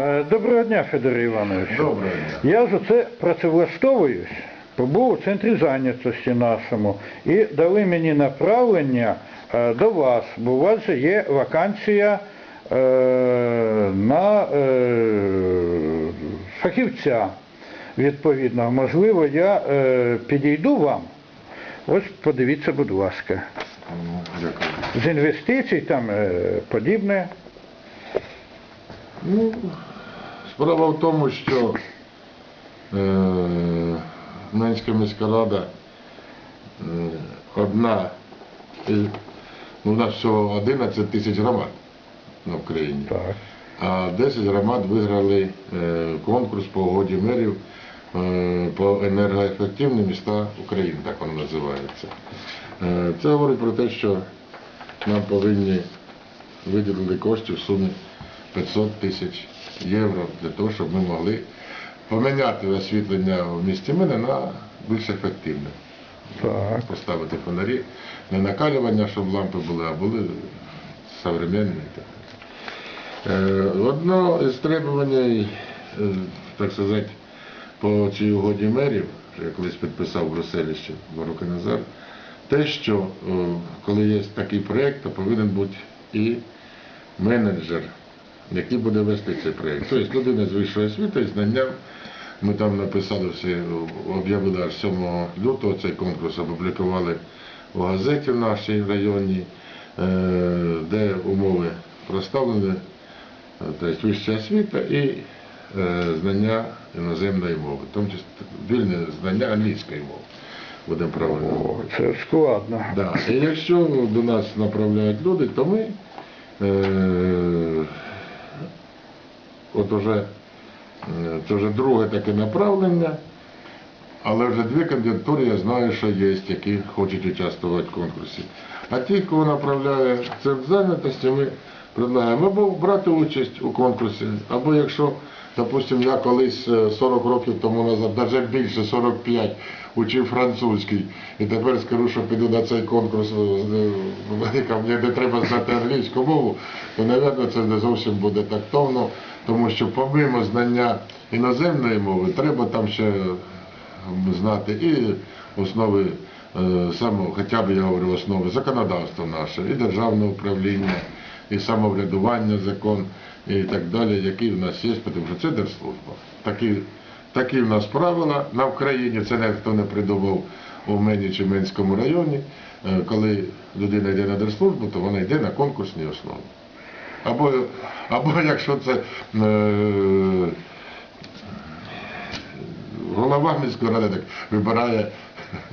Е, Доброго дня, Федор Іванович. Доброго дня. Я ж оце працевлаштовуюсь, побув у центрі зайнятості нашому і дали мені направлення е, до вас, бо у вас же є вакансія е, на е, фахівця відповідного. Можливо, я е, підійду вам. Ось подивіться, будь ласка. Дякую. З інвестицій там е, подібне. Ну, справа в тому, що е, Менська міська рада е, одна, із, ну, у нас всього 11 тисяч громад на Україні, Так. а 10 громад виграли е, конкурс по угоді мерів е, по енергоефективні міста України, так воно називається. Е, Це говорить про те, що нам повинні виділити кошти в сумі 500 тисяч євро для того, щоб ми могли поміняти освітлення в місті Мине на більш ефективне. Так. Поставити фонарі, не накалювання, щоб лампи були, а були современні. Е, Одно із требувань, е, так сказати, по цій угоді мерів, що я колись підписав в Брюсселі ще два роки назад, те, що е, коли є такий проєкт, то повинен бути і менеджер, який буде вести цей проєкт. Тобто людина з вищою освітою, знанням. Ми там написали все, об'явили аж 7 лютого цей конкурс, опублікували у газеті в нашій районі, е, де умови проставлені, тобто вища освіта і е, знання іноземної мови, в тому числі вільне знання англійської мови, будемо правильно О, говорити. це складно. Да. І якщо до нас направляють люди, то ми е, от уже е, це вже друге таке направлення, але вже дві кандидатури я знаю, що є, які хочуть участвувати в конкурсі. А ті, кого направляє центр зайнятості, ми предлагаємо або брати участь у конкурсі, або якщо, допустимо, я колись е, 40 років тому назад, навіть більше 45, учив французький, і тепер скажу, що піду на цей конкурс, е, мені не треба знати англійську мову, то, мабуть, це не зовсім буде тактовно, тому що помимо знання іноземної мови, треба там ще знати і основи е, самого, хоча б я говорю, основи законодавства наше, і державне управління, і самоврядування закон, і так далі, які в нас є, тому що це держслужба. Такі, такі в нас правила на Україні, це ніхто не придумав у мені чи Менському районі. Е, Коли людина йде на держслужбу, то вона йде на конкурсній основі. Або, або якщо це е, голова міської ради так вибирає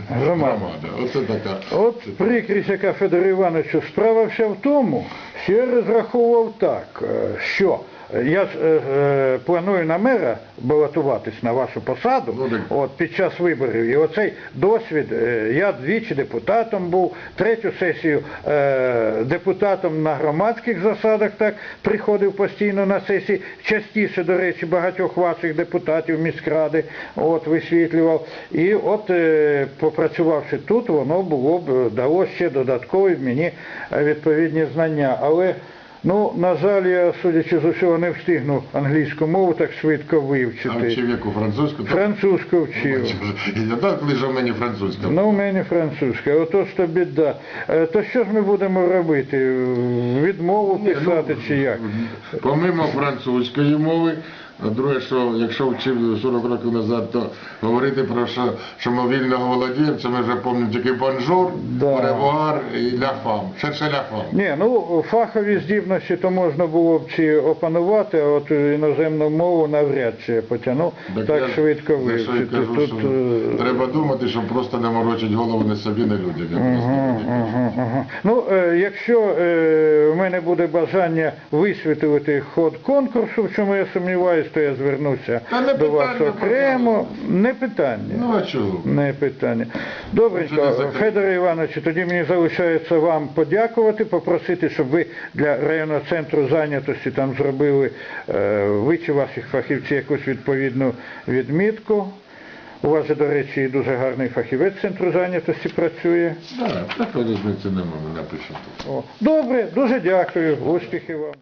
Громада. Оце така. От прикрість, яка Федору Івановичу, справа вся в тому, що я розраховував так, е, що я ж е, е, планую на мера балотуватись на вашу посаду Ну, от, під час виборів. І оцей досвід, е, я двічі депутатом був, третю сесію е, депутатом на громадських засадах так приходив постійно на сесії, частіше, до речі, багатьох ваших депутатів міськради от, висвітлював. І от е, попрацювавши тут, воно було б е, дало ще додаткові мені е, відповідні знання. Але Ну, на жаль, я, судячи з усього, не встигну англійську мову так швидко А вивчити. вчив яку французьку? Французьку вчив. Я так лише в мені французька. Ну, у мене французька, отож то біда. Е, То що ж ми будемо робити? Відмову ну, писати чи як? Помимо французької мови, а друге, що якщо вчив 40 років назад, то говорити про що, що ми вільно володіємо, це ми вже пам'ятаємо тільки бонжур, Да. ревуар і ля фам. Ще ще ля фам. Ні, ну фахові здібності то можна було б чи опанувати, а от іноземну мову навряд чи я потягну так, я швидко вивчити. кажу, Тут, що е, треба думати, щоб просто не морочити голову не собі, не людям. Я. Ну, е, якщо е, в мене буде бажання висвітлити ход конкурсу, в чому я сумніваюся, то я звернуся Та не до вас питання, окремо. Не питання. Ну а чого? Не питання. Добренько. Федоре Івановичу, тоді мені залишається вам подякувати, попросити, щоб ви для районного центру зайнятості там зробили е, ви чи ваших фахівців якусь відповідну відмітку. У вас до речі, дуже гарний фахівець центру зайнятості працює. Так, такої різниці немає, ми напишемо. Добре, дуже дякую. Успіхів вам.